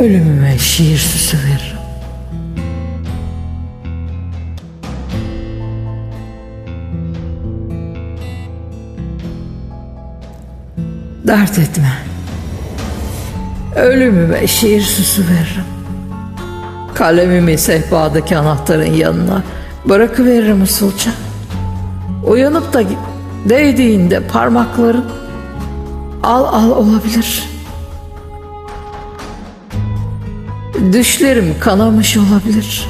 Ölümüme şiir süsü veririm. Dert etme. Ölümüme şiir süsü veririm. Kalemimi sehpadaki anahtarın yanına bırakıveririm usulca. Uyanıp da değdiğinde parmakların al al olabilir. Düşlerim kanamış olabilir.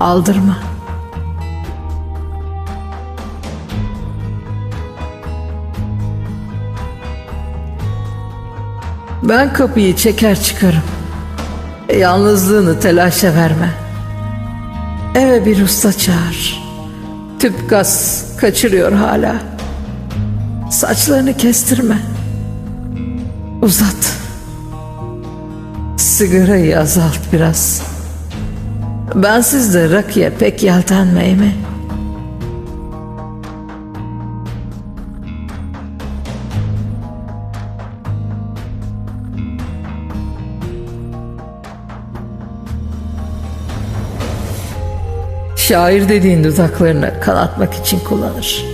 Aldırma. Ben kapıyı çeker çıkarım. Yalnızlığını telaşa verme. Eve bir usta çağır. Tüp gaz kaçırıyor hala. Saçlarını kestirme. Uzat. Sigarayı azalt biraz. Bensiz de rakıya pek yeltenmey mi? Şair dediğin dudaklarını kanatmak için kullanır.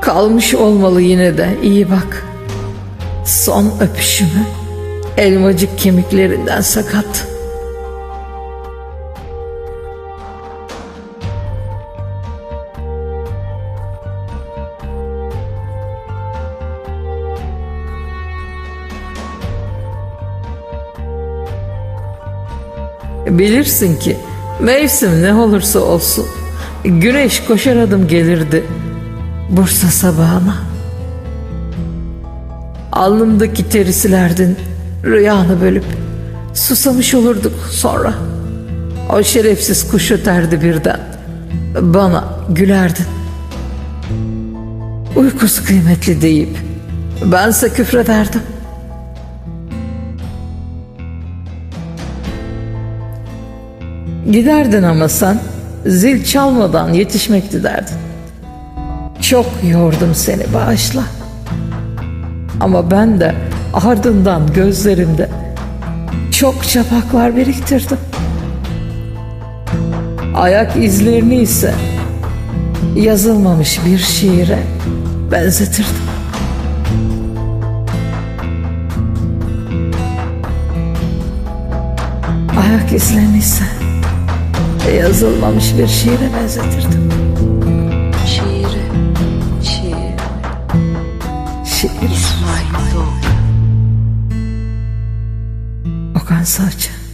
Kalmış olmalı yine de iyi bak. Son öpüşümü elmacık kemiklerinden sakat. Bilirsin ki mevsim ne olursa olsun güneş koşar adım gelirdi Bursa sabahına. Alnımdaki teri silerdin rüyanı bölüp susamış olurduk sonra. O şerefsiz kuş öterdi birden. Bana gülerdin. Uykusu kıymetli deyip bense küfrederdim. Giderdin ama sen zil çalmadan yetişmekti derdin. Çok yordum seni bağışla. Ama ben de ardından gözlerimde çok çapaklar biriktirdim. Ayak izlerini ise yazılmamış bir şiire benzetirdim. Ayak izlerini ise yazılmamış bir şiire benzetirdim. Şiiri, şiir, Şiir İsmail and